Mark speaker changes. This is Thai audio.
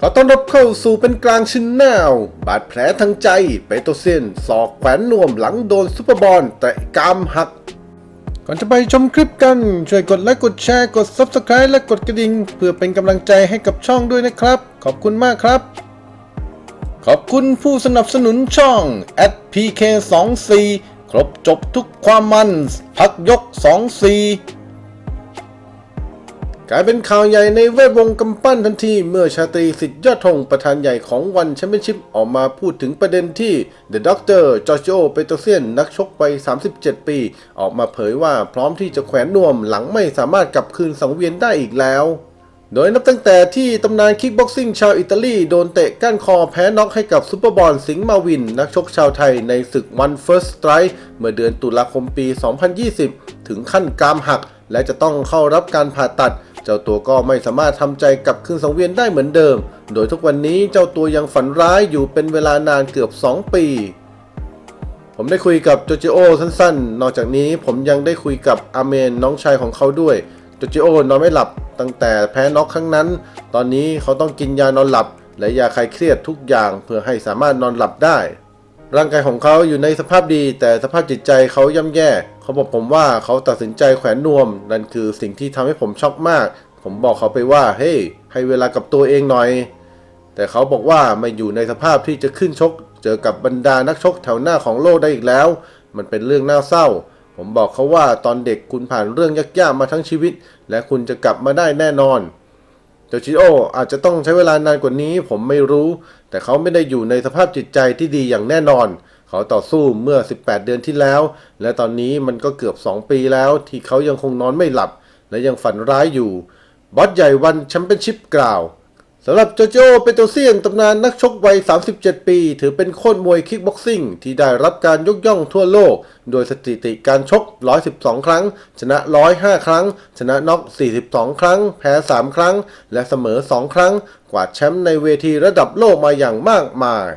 Speaker 1: ขอต้อนรับเข้าสู่เป็นกลางชินแนลบาดแผลทางใจเปโตเซียนศอกแขวนนวมหลังโดนซุปเปอร์บอลแต่กามหัก ก่อนจะไปชมคลิปกัน ช่วยกดไลค์กดแชร์กด Subscribe และกดกระดิ่งเพื่อเป็นกำลังใจให้กับช่องด้วยนะครับ ขอบคุณมากครับ ขอบคุณผู้สนับสนุนช่อง @pk24 ครบจบทุกความมัน พักยก 24 กลายเป็นข่าวใหญ่ในแวดวงกำปั้นทันที เมื่อชาตรีสิทธิ์ยอดธงประธานใหญ่ของวันแชมเปี้ยนชิพออกมาพูดถึงประเด็นที่ The Doctor จอร์จโอเปโตเซียนนักชกวัย 37 ปี ออกมาเผยว่าพร้อมที่จะแขวนนวมหลังไม่สามารถกลับคืนสังเวียนได้อีกแล้ว โดยนับตั้งแต่ที่ตำนานคิกบ็อกซิ่งชาวอิตาลีโดนเตะก้านคอแพ้น็อกให้กับซูเปอร์บอลสิงห์มาวิน นักชกชาวไทยในศึกวันเฟิร์สไตร์เมื่อเดือนตุลาคมปี 2020 ถึงขั้นกรามหัก และจะต้องเข้ารับการผ่าตัด จ้าตัวก็ไม่สามารถทำใจกับคืนสังเวียนได้เหมือนเดิม โดยทุกวันนี้เจ้าตัวยังฝันร้ายอยู่เป็นเวลานานเกือบ 2 ปี ผมได้คุยกับโจจิโอสั้นๆ นอกจากนี้ผมยังได้คุยกับอาเมนน้องชายของเขาด้วย โจจิโอนอนไม่หลับตั้งแต่แพ้น็อกครั้งนั้น ตอนนี้เขาต้องกินยานอนหลับ และยาคลายเครียดทุกอย่างเพื่อให้สามารถนอนหลับได้ ร่างกายของเขาอยู่ในสภาพดี แต่สภาพจิตใจเขาย่ำแย่ เขาบอกผมว่าเขาตัดสินใจแขวนนวม นั่นคือสิ่งที่ทำให้ผมช็อกมาก ผมบอกเขาไปว่า เฮ้ hey, ให้เวลากับตัวเองหน่อย แต่เขาบอกว่าไม่อยู่ในสภาพที่จะขึ้นชก เจอกับบรรดานักชกแถวหน้าของโลกได้อีกแล้ว มันเป็นเรื่องน่าเศร้า ผมบอกเขาว่าตอนเด็กคุณผ่านเรื่องยากๆมาทั้งชีวิต และคุณจะกลับมาได้แน่นอน โจชิโออาจจะต้องใช้เวลานานกว่านี้ผมไม่รู้ แต่เขาไม่ได้อยู่ในสภาพจิตใจที่ดีอย่างแน่นอน เขาต่อสู้เมื่อ 18 เดือนที่แล้ว และตอนนี้มันก็เกือบ 2 ปีแล้ว ที่เขายังคงนอนไม่หลับ และยังฝันร้ายอยู่ บอสใหญ่วันแชมเปี้ยนชิพกล่าว สำหรับโจโจเปโตเซียนตำนานนักชกวัย 37 ปี ถือเป็นโค้ชมวยคิกบ็อกซิ่งที่ได้รับการยกย่องทั่วโลก โดยสถิติการชก 112 ครั้ง ชนะ 105 ครั้ง ชนะน็อก 42 ครั้ง แพ้ 3 ครั้ง และเสมอ 2 ครั้ง กวาดแชมป์ในเวทีระดับโลกมาอย่างมากมาย